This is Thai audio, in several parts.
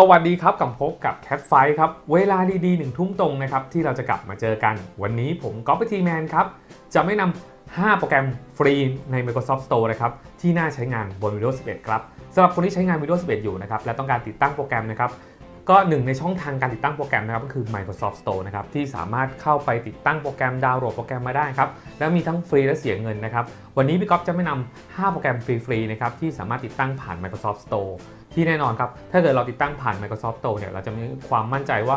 สวัสดีครับกับพบกับ Cat f i ครับ เวลาดีๆหนึ่งทุ่มตรงนะครับ ที่เราจะกลับมาเจอกัน วันนี้ผมก๊อฟทีแมนครับ จะไม่นำ 5 โปรแกรมฟรีใน Microsoft Store นะครับ ที่น่าใช้งานบน Windows 11 ครับสำหรับคนที่ใช้งาน Windows 11 อยู่นะครับ และต้องการติดตั้งโปรแกรมนะครับ ก็หนึ่งในช่องทางการติดตั้งโปรแกรมนะครับก็คือ Microsoft Store นะครับที่สามารถเข้าไปติดตั้งโปรแกรมดาวน์โหลดโปรแกรมมาได้ครับแล้วมีทั้งฟรีและเสียเงินนะครับวันนี้พี่ก๊อฟจะไม่นำ5โปรแกรมฟรีๆนะครับที่สามารถติดตั้งผ่าน Microsoft Store ที่แน่นอนครับถ้าเกิดเราติดตั้งผ่าน Microsoft Store เนี่ยเราจะมีความมั่นใจว่า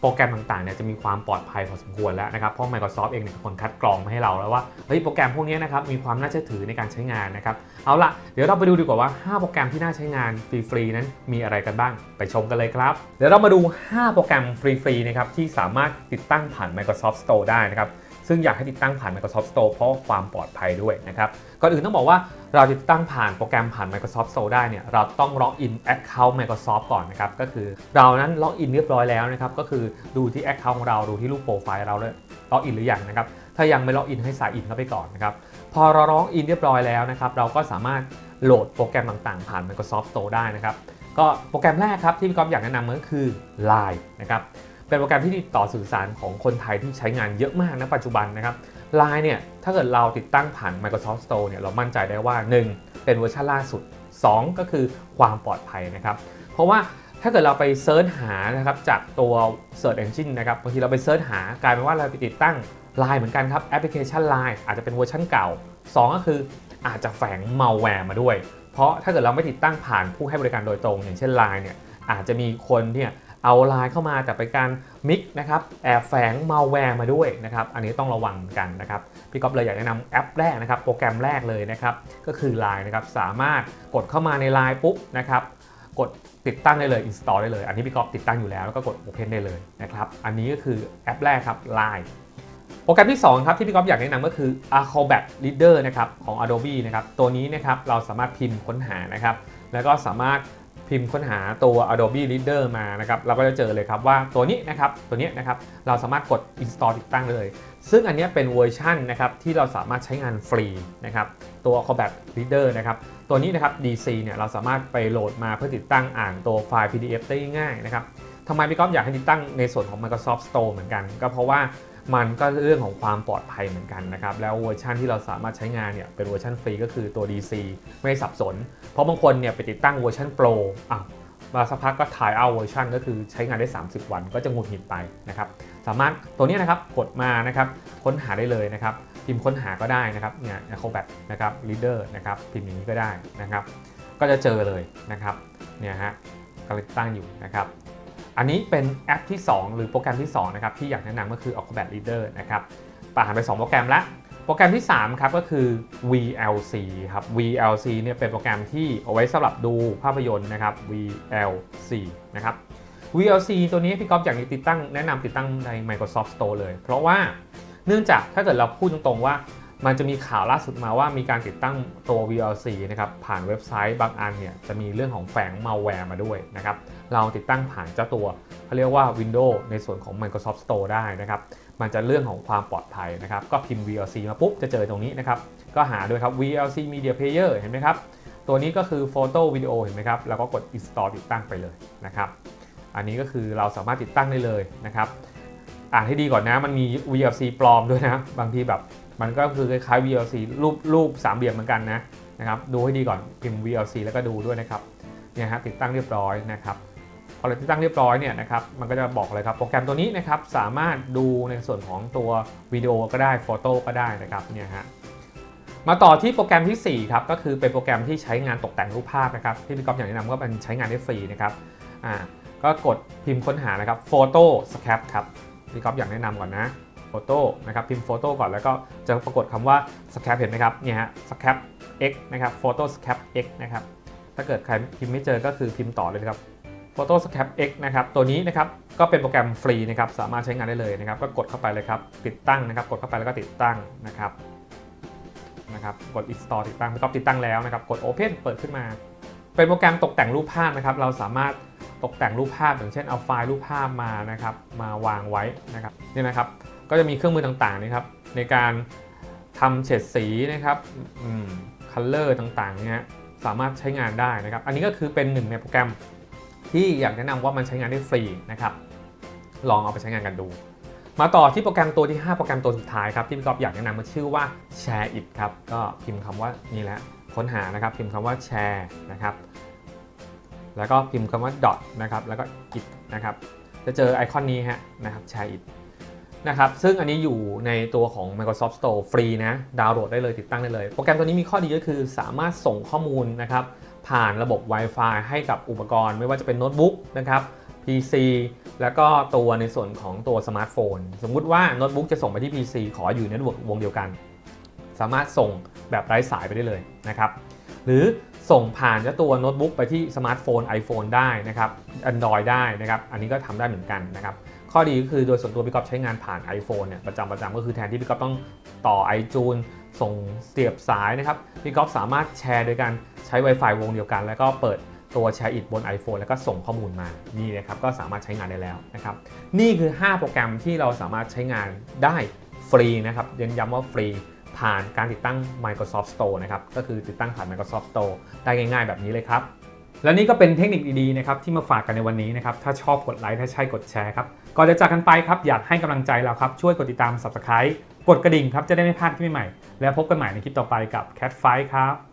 โปรแกรมต่างๆเนี่ยจะมีความปลอดภัยพอสมควรแล้วนะครับเพราะ Microsoft เองเนี่ยเป็นคนคัดกรองมาให้เราแล้วว่าเฮ้ยโปรแกรมพวกนี้นะครับมีความน่าเชื่อถือในการใช้งานนะครับเอาละเดี๋ยวเราไปดูดีกว่าว่า 5 โปรแกรมที่น่าใช้งานฟรีๆนั้นมีอะไรกันบ้างไปชมกันเลยครับเดี๋ยวเรามาดู 5 โปรแกรมฟรีๆนะครับที่สามารถติดตั้งผ่าน Microsoft Store ได้นะครับ ซึ่งอยากให้ติดตั้งผ่าน Microsoft Store เพราะความปลอดภัยด้วยนะครับก่อนอื่นต้องบอกว่าเราติดตั้งผ่านโปรแกรมผ่าน Microsoft Store ได้เนี่ยเราต้องล็อกอิน Account Microsoft ก่อนนะครับก็คือเรานั้นล็อกอินเรียบร้อยแล้วนะครับก็คือดูที่ Account ของเราดูที่รูปโปรไฟล์เราเลยล็อกอินหรือยังนะครับถ้ายังไม่ล็อกอินให้สายอินเข้าไปก่อนนะครับพอเราล็อกอินเรียบร้อยแล้วนะครับเราก็สามารถโหลดโปรแกรมต่างๆ ผ่าน Microsoft Store ได้นะครับก็โปรแกรมแรกครับที่พี่ก๊อฟอยากแนะนำก็คือ Line นะครับ เป็นโปรแกรมที่ติดต่อสื่อสารของคนไทยที่ใช้งานเยอะมากนปัจจุบันนะครับ Line เนี่ยถ้าเกิดเราติดตั้งผ่าน Microsoft Store เนี่ยเรามั่นใจได้ว่า 1. เป็นเวอร์ชันล่าสุด 2. ก็คือความปลอดภัยนะครับ เพราะว่าถ้าเกิดเราไปเซิร์ชหานะครับจากตัว Search Engine นะครับบางทีเราไปเซิร์ชหากลายเป็นว่าเราไปติดตั้ง Line เหมือนกันครับแอปพลิเคชัน Line อาจจะเป็นเวอร์ชันเก่า 2 ก็คืออาจจะแฝง malware มาด้วย เพราะถ้าเกิดเราไม่ติดตั้งผ่านผู้ให้บริการโดยตรง อย่างเช่น Line เนี่ยอาจจะมีคนเนี่ย เอาไลน์เข้ามาแต่เป็นการมิกนะครับแอบแฝงมาแวร์มาด้วยนะครับอันนี้ต้องระวังกันนะครับพี่ก๊อฟเลยอยากแนะนำแอปแรกนะครับ โปรแกรมแรกเลยนะครับก็คือ Line นะครับสามารถกดเข้ามาใน Line ปุ๊บนะครับกดติดตั้งได้เลย install ได้เลย อันนี้พี่ก๊อฟติดตั้งอยู่แล้วแล้วก็กด open ได้เลยนะครับอันนี้ก็คือแอปแรกครับ Line โปรแกรมที่ 2 ครับที่พี่ก๊อฟอยากแนะนำก็คือ Acrobat Reader นะครับของ Adobe นะครับตัวนี้นะครับเราสามารถพิมพ์ค้นหานะครับแล้วก็สามารถ พิมพ์ค้นหาตัว Adobe Reader มานะครับเราก็จะเจอเลยครับว่าตัวนี้นะครับตัวนี้นะครับเราสามารถกด install ติดตั้งเลย ซึ่งอันนี้เป็นเวอร์ชันนะครับที่เราสามารถใช้งานฟรีนะครับตัว Acrobat Reader นะครับตัวนี้นะครับ DC เนี่ยเราสามารถไปโหลดมาเพื่อติดตั้งอ่านตัวไฟล์ PDF ได้ง่ายนะครับทำไมพี่ก๊อฟอยากให้ติดตั้งในส่วนของ Microsoft Store เหมือนกัน ก็เพราะว่า มันก็เรื่องของความปลอดภัยเหมือนกันนะครับ แล้วเวอร์ชันที่เราสามารถใช้งานเนี่ยเป็นเวอร์ชันฟรีก็คือตัว DC ไม่สับสน เพราะบางคนเนี่ยไปติดตั้งเวอร์ชัน Pro อะมาสักพักก็ถ่ายเอาเวอร์ชันก็คือใช้งานได้ 30 วันก็จะงุดหงิดไปนะครับ สามารถตัวนี้นะครับกดมานะครับค้นหาได้เลยนะครับ พิมพ์ค้นหาก็ได้นะครับเนี่ย Acrobat นะครับ Reader นะครับพิมพ์อย่างนี้ก็ได้นะครับ ก็จะเจอเลยนะครับเนี่ยฮะกำลังติดตั้งอยู่นะครับ อันนี้เป็นแอปที่ 2 หรือโปรแกรมที่2นะครับที่อยากแนะนำก็คือ Acrobat Reader นะครับผ่านไป 2 โปรแกรมแล้วโปรแกรมที่ 3 ครับก็คือ VLC ครับ VLC เนี่ยเป็นโปรแกรมที่เอาไว้สำหรับดูภาพยนตร์นะครับ VLC นะครับ VLC ตัวนี้พี่ก๊อฟอยากติดตั้งแนะนำติดตั้งใน Microsoft Store เลย เพราะว่าเนื่องจากถ้าเกิดเราพูดตรงๆว่า มันจะมีข่าวล่าสุดมาว่ามีการติดตั้งตัว VLC นะครับผ่านเว็บไซต์บางอันเนี่ยจะมีเรื่องของแฝง malware มาด้วยนะครับเราติดตั้งผ่านเจ้าตัวเขาเรียกว่า Windows ในส่วนของ Microsoft Store ได้นะครับมันจะเรื่องของความปลอดภัยนะครับก็พิมพ์ VLC มาปุ๊บจะเจอตรงนี้นะครับก็หาด้วยครับ VLC Media Player เห็นไหมครับตัวนี้ก็คือโฟโต้วิดีโอเห็นไหมครับแล้วก็กด install ติดตั้งไปเลยนะครับอันนี้ก็คือเราสามารถติดตั้งได้เลยนะครับอ่านให้ดีก่อนนะมันมี VLC ปลอมด้วยนะบางทีแบบ มันก็คือคล้ายๆ VLC รูปรูปสามเหลี่ยมเหมือนกันนะนะครับดูให้ดีก่อนพิมพ์ VLC แล้วก็ดูด้วยนะครับเนี่ยฮะติดตั้งเรียบร้อยนะครับพอเราติดตั้งเรียบร้อยเนี่ยนะครับมันก็จะบอกเลยครับโปรแกรมตัวนี้นะครับสามารถดูในส่วนของตัววิดีโอก็ได้โฟโต้ก็ได้นะครับเนี่ยฮะมาต่อที่โปรแกรมที่ 4 ครับ ก็คือเป็นโปรแกรมที่ใช้งานตกแต่งรูปภาพนะครับ ที่พี่ก๊อฟอยากแนะนำก็เป็นใช้งานได้ฟรีนะครับอ่าก็กดพิมพ์ค้นหานะครับ Photo Scap ครับพี่ก๊อฟอยากแนะนำก่อนนะ โฟโต้นะครับพิมพ์โฟโต้ก่อนแล้วก็จะปรากฏคำว่า Scap เห็นไหมครับเนี่ยฮะ Scap X นะครับ Photo Scap X นะครับถ้าเกิดใครพิมพ์ไม่เจอก็คือพิมพ์ต่อเลยครับ Photo Scap X นะครับตัวนี้นะครับก็เป็นโปรแกรมฟรีนะครับสามารถใช้งานได้เลยนะครับก็กดเข้าไปเลยครับติดตั้งนะครับกดเข้าไปแล้วก็ติดตั้งนะครับนะครับกด install ติดตั้งก็ติดตั้งแล้วนะครับกด open เปิดขึ้นมา เป็นโปรแกรมตกแต่งรูปภาพนะครับเราสามารถตกแต่งรูปภาพอย่างเช่นเอาไฟล์รูปภาพมานะครับมาวางไว้นะครับนี่นะครับ ก็จะมีเครื่องมือต่างๆนะครับ ในการทำเฉดสีนะครับคัลเลอร์ต่างๆเนี่ยสามารถใช้งานได้นะครับ อันนี้ก็คือเป็นหนึ่งในโปรแกรมที่อยากแนะนำว่ามันใช้งานได้ฟรีนะครับ ลองเอาไปใช้งานกันดู มาต่อที่โปรแกรมตัวที่ 5 โปรแกรมตัวสุดท้ายครับที่พี่ก๊อฟอยากแนะนำมันชื่อว่า Share It ครับก็พิมพ์คำว่านี่แหละค้นหานะครับพิมพ์คำว่า Share นะครับแล้วก็พิมพ์คำว่า dot นะครับแล้วก็ it นะครับจะเจอไอคอนนี้ฮะนะครับ Share It นะครับซึ่งอันนี้อยู่ในตัวของ Microsoft Store ฟรีนะดาวน์โหลดได้เลยติดตั้งได้เลย โปรแกรมตัวนี้มีข้อดีก็คือสามารถส่งข้อมูลนะครับผ่านระบบ Wi-Fi ให้กับอุปกรณ์ ไม่ว่าจะเป็นโน้ตบุ๊กนะครับ PC แล้วก็ตัวในส่วนของตัวสมาร์ทโฟน สมมุติว่าโน้ตบุ๊กจะส่งไปที่ PC ขออยู่ในวงเดียวกัน สามารถส่งแบบไร้สายไปได้เลยนะครับหรือส่งผ่านเจ้าตัวโน้ตบุ๊กไปที่สมาร์ทโฟน iPhone ได้นะครับ Android ได้นะครับ อันนี้ก็ทำได้เหมือนกันนะครับ ข้อดีก็คือโดยส่วนตัวพี่ก๊อฟใช้งานผ่าน iPhone เนี่ยประจำประจำก็คือแทนที่พี่ก๊อฟต้องต่อ iTunes ส่งเสียบสายนะครับพี่ก๊อฟสามารถแชร์โดยการใช้ Wi-Fi วงเดียวกัน แล้วก็เปิดตัวแชร์อิดบน iPhone แล้วก็ส่งข้อมูลมานี่นะครับก็สามารถใช้งานได้แล้วนะครับนี่คือ 5 โปรแกรมที่เราสามารถใช้งานได้ฟรีนะครับเน้นย้ำว่าฟรีผ่านการติดตั้ง Microsoft Store นะครับก็คือติดตั้งผ่าน Microsoft Store ได้ง่ายๆ แบบนี้เลยครับ และนี่ก็เป็นเทคนิคดีๆนะครับที่มาฝากกันในวันนี้นะครับถ้าชอบกดไลค์ถ้าใช่กดแชร์ครับก่อนจะจากกันไปครับอยากให้กำลังใจเราครับช่วยกดติดตาม Subscribe กดกระดิ่งครับจะได้ไม่พลาดคลิปใหม่ๆแล้วพบกันใหม่ในคลิปต่อไปกับ Cat Fight ครับ